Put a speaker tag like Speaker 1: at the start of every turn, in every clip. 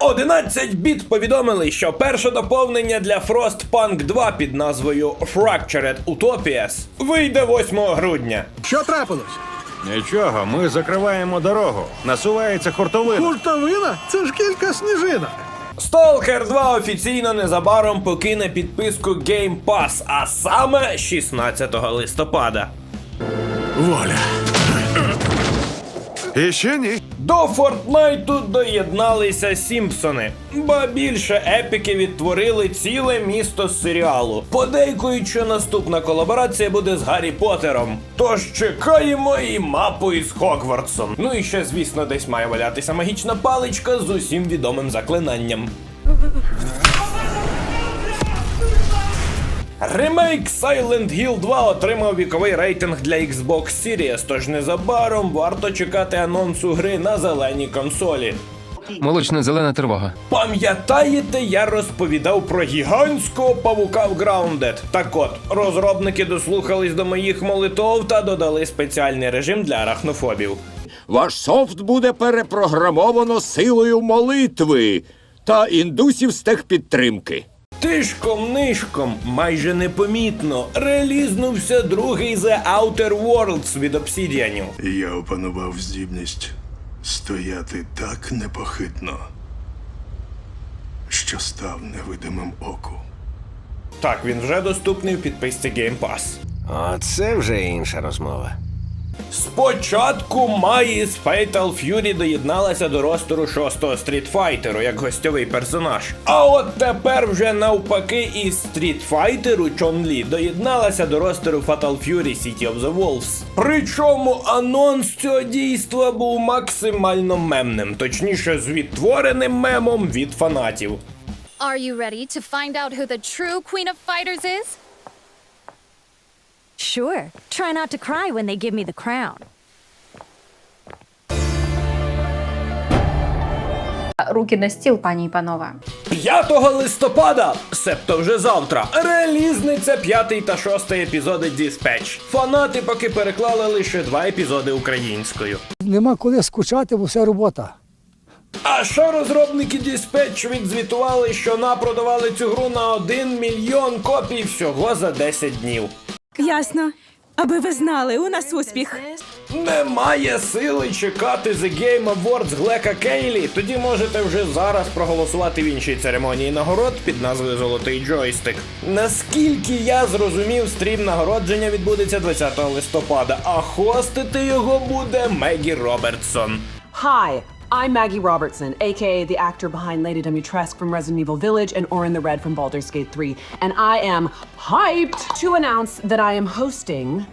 Speaker 1: «11 біт повідомили, що перше доповнення для Frostpunk 2 під назвою Fractured Utopias вийде 8 грудня.
Speaker 2: Що трапилось?
Speaker 3: Нічого, ми закриваємо дорогу. Насувається хуртовина.
Speaker 2: Хуртовина? Це ж кілька сніжинок.
Speaker 1: Stalker 2 офіційно незабаром покине підписку Game Pass, а саме 16 листопада.
Speaker 3: Воля. І ще ні.
Speaker 1: До Фортнайту доєдналися Сімпсони, ба більше епіки відтворили ціле місто з серіалу. Подейкують, що наступна колаборація буде з Гаррі Поттером. Тож чекаємо і мапу із Хогвартсом. Ну і ще, звісно, десь має валятися магічна паличка з усім відомим заклинанням. Ремейк Silent Hill 2 отримав віковий рейтинг для Xbox Series, тож незабаром варто чекати анонсу гри на зеленій консолі.
Speaker 4: Молочно-зелена тривога.
Speaker 1: Пам'ятаєте, я розповідав про гігантського павука в Grounded? Так от, розробники дослухались до моїх молитов та додали спеціальний режим для арахнофобів.
Speaker 5: Ваш софт буде перепрограмовано силою молитви та індусів з техпідтримки.
Speaker 1: Тишком-нишком, майже непомітно, релізнувся другий The Outer Worlds від обсідіанів.
Speaker 6: Я опанував здібність стояти так непохитно, що став невидимим оку.
Speaker 1: Так, він вже доступний в підписці Game Pass.
Speaker 7: Оце вже інша розмова.
Speaker 1: Спочатку Майї з Fatal Fury доєдналася до ростеру 6-го Street Fighter як гостьовий персонаж. А от тепер вже навпаки із Street Fighter Чон Лі доєдналася до ростеру Fatal Fury City of the Wolves. Причому анонс цього дійства був максимально мемним, точніше, з відтвореним мемом від фанатів.
Speaker 8: Are you ready to find out who the true Queen of Fighters is?
Speaker 9: Sure. Try not to cry when they give me the crown.
Speaker 10: Руки на стіл, пані і панове.
Speaker 1: 5 листопада, себто вже завтра, релізниця п'ятий та шостий епізоди Dispatch. Фанати поки переклали лише два епізоди українською.
Speaker 2: Нема коли скучати, бо все робота.
Speaker 1: А що розробники Dispatch відзвітували, що напродавали цю гру на 1 мільйон копій всього за 10 днів.
Speaker 9: Ясно. Аби ви знали, у нас успіх.
Speaker 1: Немає сили чекати The Game Awards Глека Кейлі. Тоді можете вже зараз проголосувати в іншій церемонії нагород під назвою Золотий джойстик. Наскільки я зрозумів, стрім нагородження відбудеться 20 листопада, а хостити його буде Мегі Робертсон.
Speaker 11: Hi, I'm Maggie Robertson, aka the actor behind Lady Dimitrescu from Resident Evil Village and Orin the Red from Baldur's Gate 3, and I am hyped to announce that I am hosting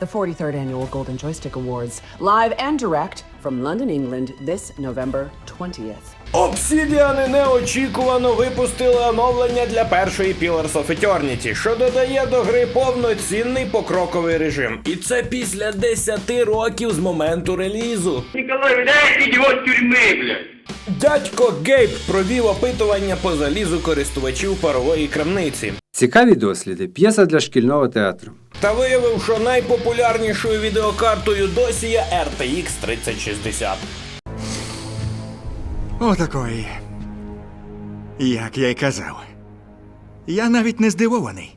Speaker 11: the 43rd annual Golden Joystick Awards live and direct from London, England this November 20th.
Speaker 1: Обсідіани неочікувано випустили оновлення для першої Pillars of Eternity, що додає до гри повноцінний покроковий режим. І це після 10 років з моменту релізу.
Speaker 12: Блядь.
Speaker 1: Дядько Гейб провів опитування по залізу користувачів парової крамниці.
Speaker 13: Цікаві досліди. П'єса для шкільного театру.
Speaker 1: Та виявив, що найпопулярнішою відеокартою досі є RTX 3060.
Speaker 7: Отакої. Як я й казав. Я навіть не здивований.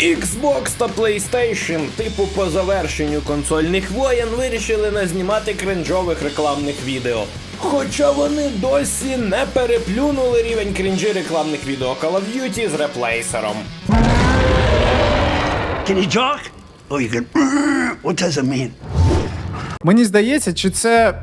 Speaker 1: Xbox та PlayStation, типу по завершенню консольних воєн, вирішили не знімати кринжових рекламних відео. Хоча вони досі не переплюнули рівень крінжі рекламних відео Call of Duty з реплейсером.
Speaker 12: Can you talk? Oh, you can. What does it mean?
Speaker 2: Мені здається, чи це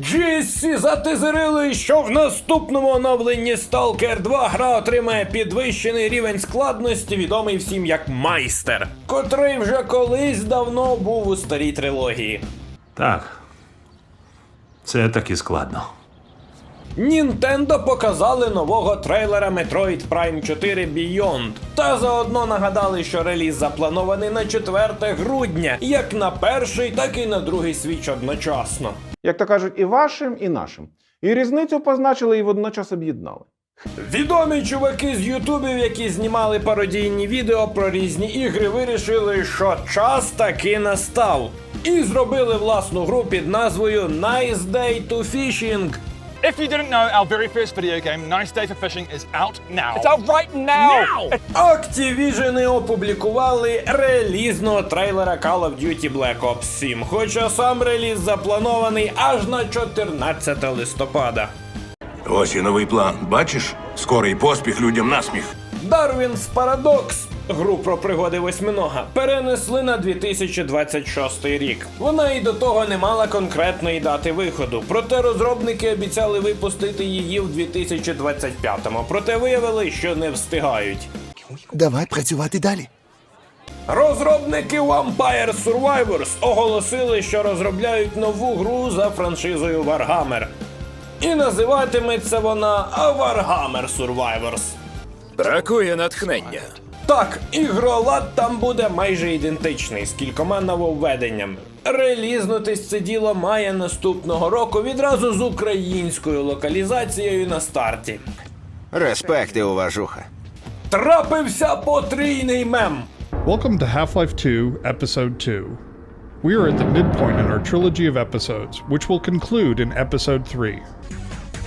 Speaker 1: Всі затизерили, що в наступному оновленні Stalker 2 гра отримає підвищений рівень складності, відомий всім як майстер, котрий вже колись давно був у старій трилогії.
Speaker 3: Так. Це таки складно.
Speaker 1: Нінтендо показали нового трейлера Metroid Prime 4 Beyond. Та заодно нагадали, що реліз запланований на 4 грудня, як на перший, так і на другий свіч одночасно.
Speaker 14: Як то кажуть, і вашим, і нашим. І різницю позначили і водночас об'єднали.
Speaker 1: Відомі чуваки з Ютубів, які знімали пародійні відео про різні ігри, вирішили, що час таки настав. І зробили власну гру під назвою Nice Day to Fishing.
Speaker 15: If you didn't know, our very first video game, Nice Day for Fishing, is out now. It's out right now!
Speaker 1: Activision опублікували релізного трейлера Call of Duty Black Ops 7, хоча сам реліз запланований аж на 14 листопада.
Speaker 6: Ось і новий план. Бачиш? Скорий поспіх людям насміх.
Speaker 1: Darwin's Paradox, гру про пригоди восьминога, перенесли на 2026 рік. Вона і до того не мала конкретної дати виходу, проте розробники обіцяли випустити її в 2025-му, проте виявили, що не встигають.
Speaker 12: Давай працювати далі.
Speaker 1: Розробники Vampire Survivors оголосили, що розробляють нову гру за франшизою Warhammer. І називатиметься вона Warhammer Survivors.
Speaker 5: Бракує натхнення.
Speaker 1: Так, ігролад там буде майже ідентичний з кількома нововведеннями. Релізнутись це діло має наступного року відразу з українською локалізацією на старті.
Speaker 7: Респект і уважуха.
Speaker 1: Трапився потрійний мем.
Speaker 16: Welcome to Half Life 2, Episode 2. We are at the midpoint in our trilogy of episodes, which will conclude in Episode 3.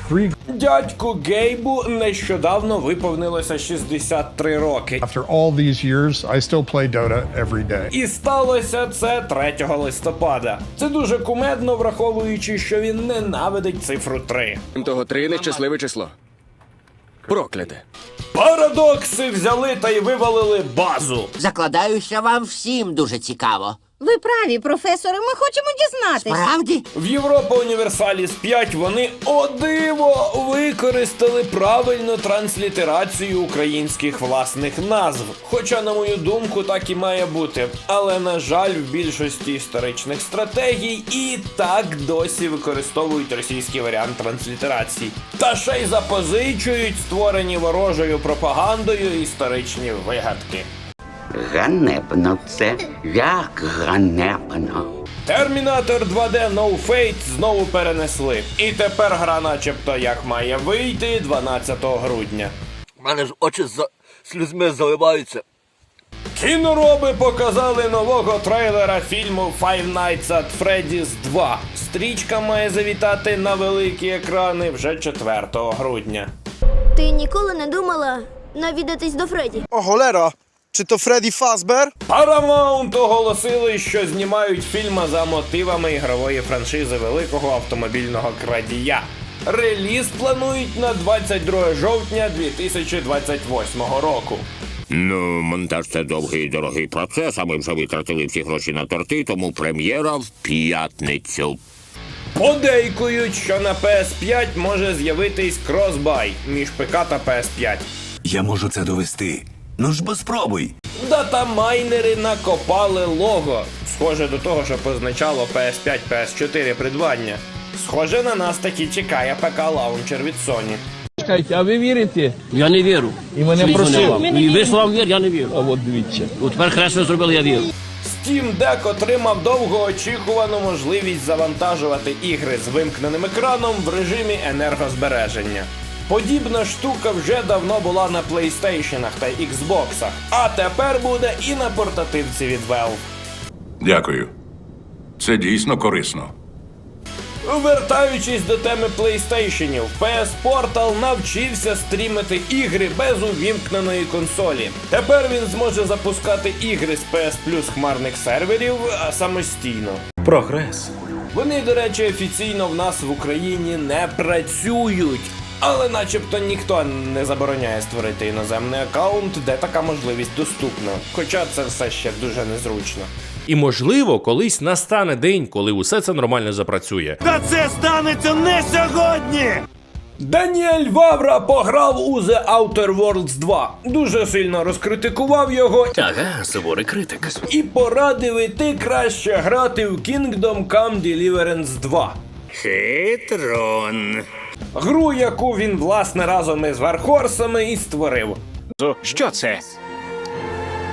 Speaker 16: Three
Speaker 1: Дядьку Гейбу нещодавно виповнилося 63 роки.
Speaker 16: After all these years, I still play Dota every day.
Speaker 1: І сталося це 3 листопада. Це дуже кумедно, враховуючи, що він ненавидить цифру 3.
Speaker 5: Того три нещасливе число. Прокляте.
Speaker 1: Парадокси взяли та й вивалили базу.
Speaker 17: Закладаю, що вам всім дуже цікаво.
Speaker 9: Ви праві, професоре, ми хочемо дізнатися.
Speaker 17: Правді?
Speaker 1: В Європа Універсаліс 5 вони о диво використали правильну транслітерацію українських власних назв. Хоча, на мою думку, так і має бути. Але на жаль, в більшості історичних стратегій і так досі використовують російський варіант транслітерації. Та ще й запозичують створені ворожою пропагандою історичні вигадки.
Speaker 17: Ганебно це. Як ганебно.
Speaker 1: Термінатор 2D No Fate знову перенесли. І тепер гра начебто як має вийти 12 грудня.
Speaker 12: У мене ж очі за слізьми заливаються.
Speaker 1: Кінороби показали нового трейлера фільму Five Nights at Freddy's 2. Стрічка має завітати на великі екрани вже 4 грудня.
Speaker 8: Ти ніколи не думала навідатись до Фредді?
Speaker 2: О, голера! Чи то Фредді Фазбер?
Speaker 1: Paramount оголосили, що знімають фільм за мотивами ігрової франшизи великого автомобільного крадія. Реліз планують на 22 жовтня 2028 року.
Speaker 5: Ну, монтаж це довгий і дорогий процес, а ми вже витратили всі гроші на торти, тому прем'єра в п'ятницю.
Speaker 1: Подейкують, що на PS5 може з'явитись кросбай між ПК та PS5.
Speaker 12: Я можу це довести. Ну ж бо спробуй.
Speaker 1: Датамайнери накопали лого, схоже до того, що позначало PS5 PS4 придбання. Схоже на нас таки чекає ПК лаунчер від Sony.
Speaker 2: Чекайте, а ви вірите?
Speaker 15: Я не вірю.
Speaker 2: І мене просили.
Speaker 15: І ви словам вір, я не вірю.
Speaker 2: А от дивіться.
Speaker 15: От тепер хресно зробили, я вірю.
Speaker 1: Steam Deck отримав довгоочікувану можливість завантажувати ігри з вимкненим екраном в режимі енергозбереження. Подібна штука вже давно була на PlayStation та Xbox, а тепер буде і на портативці від Valve.
Speaker 6: Дякую. Це дійсно корисно.
Speaker 1: Вертаючись до теми PlayStation, PS Portal навчився стрімити ігри без увімкненої консолі. Тепер він зможе запускати ігри з PS Plus хмарних серверів самостійно.
Speaker 3: Прогрес.
Speaker 1: Вони, до речі, офіційно в нас в Україні не працюють. Але начебто ніхто не забороняє створити іноземний аккаунт, де така можливість доступна. Хоча це все ще дуже незручно. І можливо, колись настане день, коли усе це нормально запрацює.
Speaker 7: Та це станеться не сьогодні!
Speaker 1: Даніель Вавра пограв у The Outer Worlds 2. Дуже сильно розкритикував його.
Speaker 4: Ага, суворий критик.
Speaker 1: І порадив іти краще грати в Kingdom Come Deliverance 2.
Speaker 5: Хитрон.
Speaker 1: Гру, яку він власне разом із Вархорсами і створив.
Speaker 7: Що це?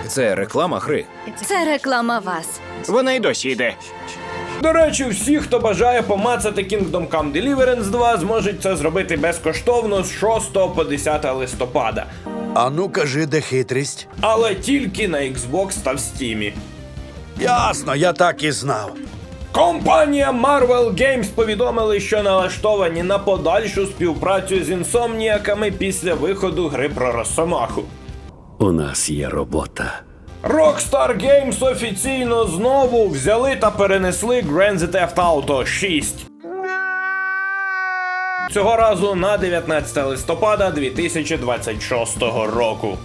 Speaker 4: Це реклама гри.
Speaker 8: Це реклама вас.
Speaker 7: Вона й досі йде.
Speaker 1: До речі, всі, хто бажає помацати Kingdom Come Deliverance 2, зможуть це зробити безкоштовно з 6 по 10 листопада.
Speaker 12: А ну кажи, де хитрість?
Speaker 1: Але тільки на Xbox та в Steam.
Speaker 12: Ясно, я так і знав.
Speaker 1: Компанія Marvel Games повідомили, що налаштовані на подальшу співпрацю з інсомніяками після виходу гри про Росомаху.
Speaker 4: У нас є робота.
Speaker 1: Rockstar Games офіційно знову взяли та перенесли Grand Theft Auto 6. Цього разу на 19 листопада 2026 року.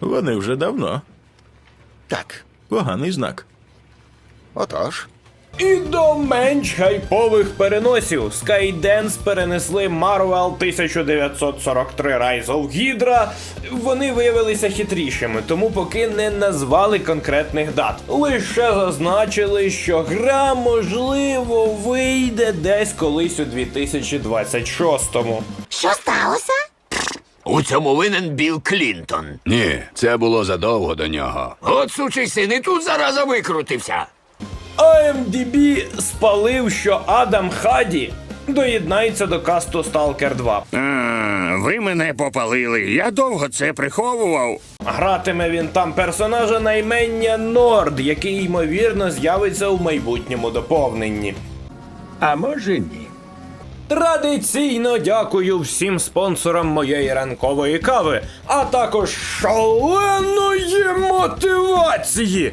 Speaker 6: Вони вже давно. Так, поганий знак. Отож.
Speaker 1: І до менш хайпових переносів Skydance перенесли Marvel 1943 Rise of Hydra. Вони виявилися хитрішими, тому поки не назвали конкретних дат. Лише зазначили, що гра можливо вийде десь колись у 2026-му.
Speaker 17: Що сталося? У цьому винен Білл Клінтон.
Speaker 5: Ні, це було задовго до нього. От сучий син і тут зараза викрутився.
Speaker 1: AMDB спалив, що Адам Хаді доєднається до касту Stalker 2.
Speaker 5: А, ви мене попалили. Я довго це приховував.
Speaker 1: Гратиме він там персонажа наймення Норд, який ймовірно з'явиться у майбутньому доповненні.
Speaker 7: А може ні.
Speaker 1: Традиційно дякую всім спонсорам моєї ранкової кави, а також шаленої мотивації